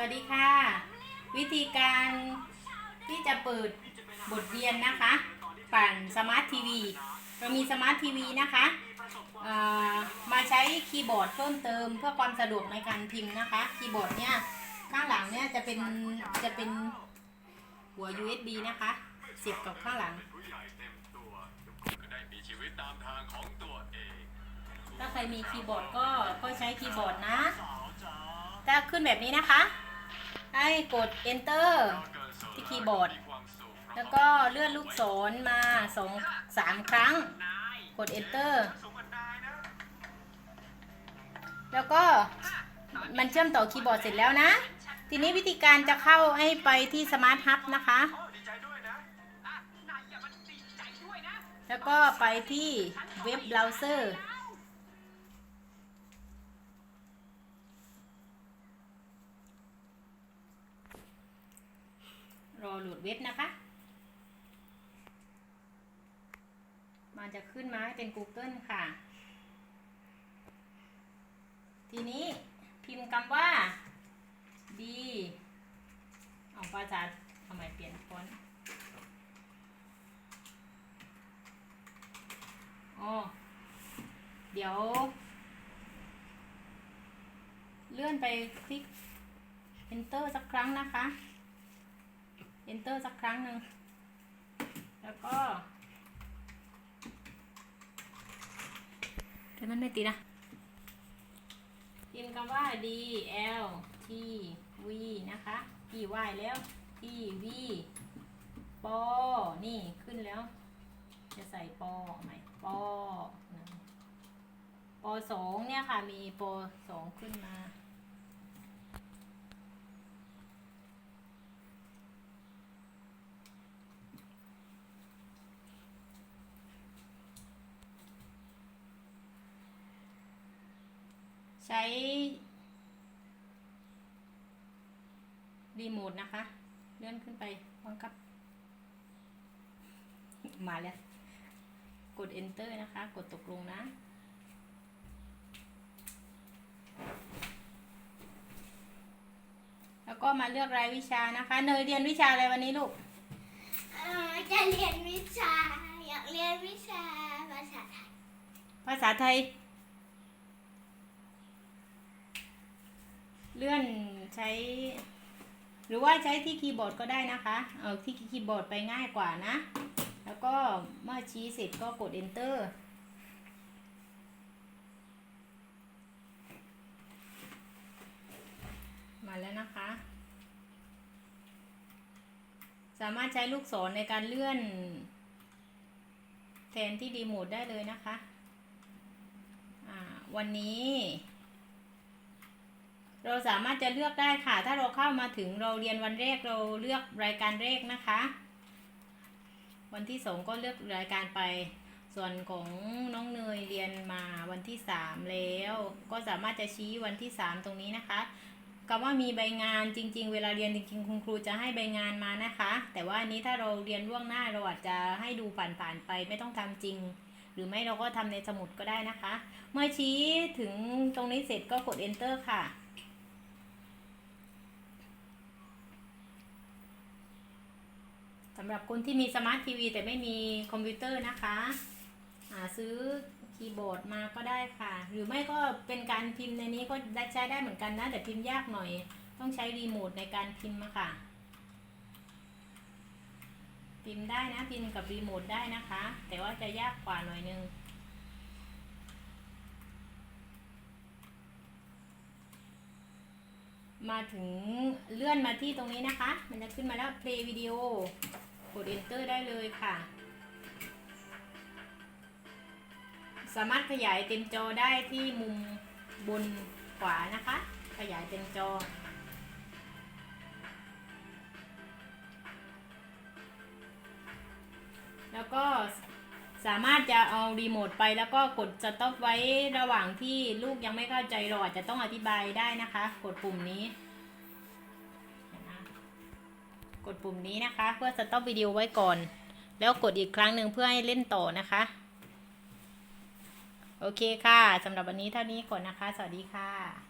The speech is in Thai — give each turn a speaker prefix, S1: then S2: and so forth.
S1: วัสดีค่ะ วิธีการที่จะเปิดบทเรียนนะคะผ่านสมาร์ททีวีเรามีสมาร์ททีวีนะคะเอ่อมาใช้คีย์บอร์ดเพิ่มเติมเพื่อความสะดวกในการพิมพ์นะคะ คีย์บอร์ดเนี่ยข้างหลังเนี่ยจะเป็นจะเป็นหัว USB นะคะ เสียบกับข้างหลัง
S2: ผู้ใหญ่เต็มตัวทุกคนก็ได้มีชีวิตตามทางของตัวเอง
S1: ถ้าใครมีคีย์บอร์ดก็ก็ใช้คีย์บอร์ดนะถ้าขึ้นแบบนี้นะคะ ให้กด enter ที่คีย์บอร์ด แล้วก็เลื่อนลูกศรมาสองสามครั้ง กด enter แล้วก็มันเชื่อมต่อคีย์บอร์ดเสร็จแล้วนะ ทีนี้วิธีการจะเข้าให้ไปที่ Smart Hub นะคะ แล้วก็ไปที่เว็บเบราว์เซอร์ รอโหลด เว็บนะคะ มันจะขึ้นมาให้เป็น Google ค่ะ ทีนี้พิมพ์คำว่า D เอาภาษาทำไมเปลี่ยนฟอนต์อ๋อเดี๋ยว เลื่อนไปคลิก enter สักครั้งนะคะ enter สักครั้งหนึ่ง แล้วก็แต่มันไม่ติดนะพิมพ์คำว่า D L T V นะคะ T Y แล้ว T V ปอ นี่ขึ้นแล้ว จะใส่ปอใหม่ปอหนึ่งปอสองเนี่ยค่ะ มีปอสองขึ้นมา ใช้รีโมทนะคะ เลื่อนขึ้นไปบังคับ มาแล้ว กด enter นะคะ กดตกลงนะแล้วก็มาเลือกรายวิชานะคะ เนยเรียนวิชาอะไรวันนี้ลูก
S3: เอ่อจะเรียนวิชา อยากเรียนวิชาภาษาไทย
S1: ภาษาไทย เลื่อนใช้ หรือว่าใช้ที่คีย์บอร์ดก็ได้นะคะเอาที่คีย์บอร์ดไปง่ายกว่านะ แล้วก็เมื่อชี้เสร็จก็กด enter มาแล้วนะคะ สามารถใช้ลูกศรในการเลื่อน แทนที่รีโมทได้เลยนะคะอ่าวันนี้ เราสามารถจะเลือกได้ค่ะ ถ้าเราเข้ามาถึงเราเรียนวันแรกเราเลือกรายการแรกนะคะ วันที่สองก็เลือกรายการไป ส่วนของน้องเนยเรียนมาวันที่สามแล้ว ก็สามารถจะชี้วันที่สามตรงนี้นะคะคำว่ามีใบงานจริง ๆ เวลาเรียนจริงๆคุณครูจะให้ใบงานมานะคะ แต่ว่าอันนี้ถ้าเราเรียนล่วงหน้าเราอาจจะให้ดูผ่านๆไปไม่ต้องทำจริง หรือไม่เราก็ทำในสมุดก็ได้นะคะ เมื่อชี้ถึงตรงนี้เสร็จก็กด enter ค่ะ สำหรับคนที่มีสมาร์ททีวีแต่ไม่มีคอมพิวเตอร์นะคะซื้อคีย์บอร์ดมาก็ได้ค่ะ หรือไม่ก็เป็นการพิมพ์ในนี้ก็ได้ใช้ได้เหมือนกันนะ แต่พิมพ์ยากหน่อย ต้องใช้รีโมทในการพิมพ์มาค่ะ พิมพ์ได้นะพิมพ์กับรีโมทได้นะคะ แต่ว่าจะยากกว่าหน่อยนึงมาถึงเลื่อนมาที่ตรงนี้นะคะ มันจะขึ้นมาแล้ว play video กด enter ได้เลยค่ะ สามารถขยายเต็มจอได้ที่มุมบนขวานะคะ ขยายเต็มจอ แล้วก็สามารถจะเอารีโมทไปแล้วก็กดสต็อปไว้ระหว่างที่ลูกยังไม่เข้าใจเราอาจจะต้องอธิบายได้นะคะ กดปุ่มนี้ กดปุ่มนี้นะคะ เพื่อสต็อปวิดีโอไว้ก่อน แล้วกดอีกครั้งหนึ่งเพื่อให้เล่นต่อนะคะ โอเคค่ะสำหรับวันนี้เท่านี้ก่อนนะคะ สวัสดีค่ะ